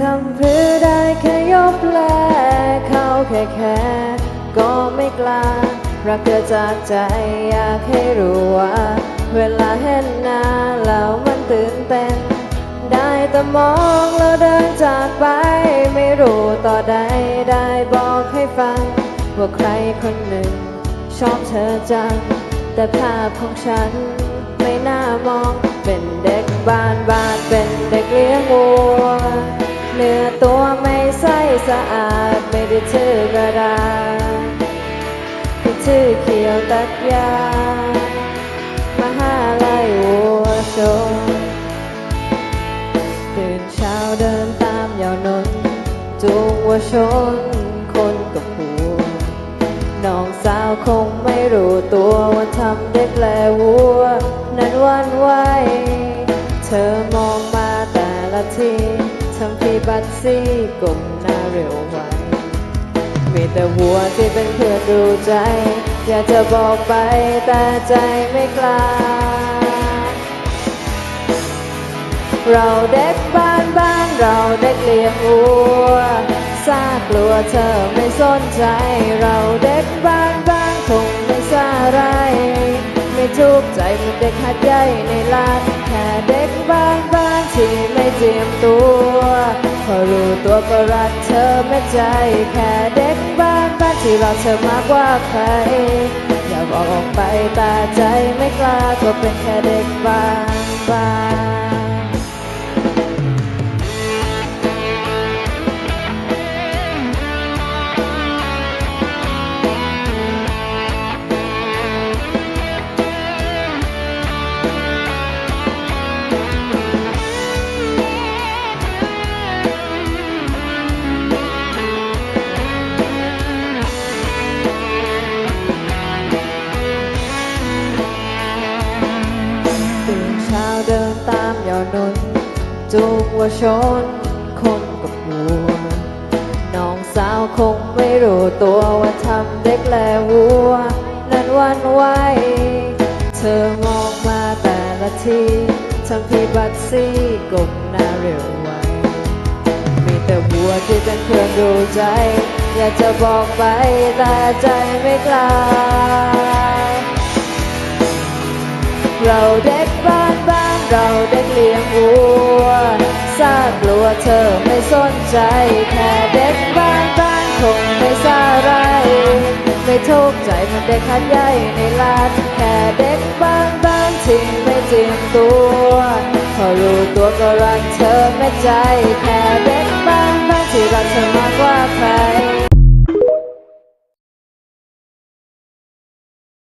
ทำเพื่อได้แลเขาแค่แค่ก็ไม่กล้า รักเธอจากใจอยากให้รู้ว่า เวลาเห็นหน้าแล้วมันตื่นเต้น ได้แต่มองแล้วเดินจากไป ไม่รู้ต่อใดได้บอกให้ฟัง ว่าใครคนหนึ่ง ชอบเธอจัง แต่ภาพของฉันไม่น่ามอง เป็นเด็กบ้านบ้านเป็นเด็กเลี้ยงวัว สะอาดไม่ได้ชื่อกระดาษที่ชื่อเขียวตัดยามหาลัยวัวชนตื่นเช้าเดินตามยาวนนจูงวัวชนำทีบัดซี่กลมหน้าเร็วไวมีแต่วัวที่เป็นเพื่อนดูใจ อยากจะบอกไปแต่ใจไม่กล้า เราเด็กบ้านบ้านเราเด็กเลี้ยงวัวซากลัวเธอไม่สนใจ เราเด็กบ้าน ทุกข์ใจมือนเด็กหัดใหญ่ในลานแค่เด็กบ้านบ้านที่ไม่เจียมตัวพอรู้ตัวก็รักเธอแม่ใจ แค่เด็กบ้านบ้านที่รักเธอมากกว่าใครอยากบอกออกไปแต่ใจไม่กล้าก็เป็น นนจูงวัวชนคนกับวัว น้องสาวคงไม่รู้ตัวว่าทำเด็กแลวัว นั้นวันไหวเธอมองมาแต่ละทีทำทีบัดซี่กลมหน้าเร็วไวมีแต่วัวที่เป็นเพื่อนดูใจ อยากจะบอกไปแต่ใจไม่กล้าเราเด็กบ้านบ้านเรา เลี้ยงวัวทราบกลัวเธอไม่สนใจ แค่เด็กบ้านบ้านคงไม่ซาไร ไม่ทุกข์ใจมันเด็กขัดใหญ่ในลานแค่เด็กบ้านบ้านทิ้งไม่จียมตัวพอรู้ตัวก็รักเธอไม่ใจ แค่เด็ก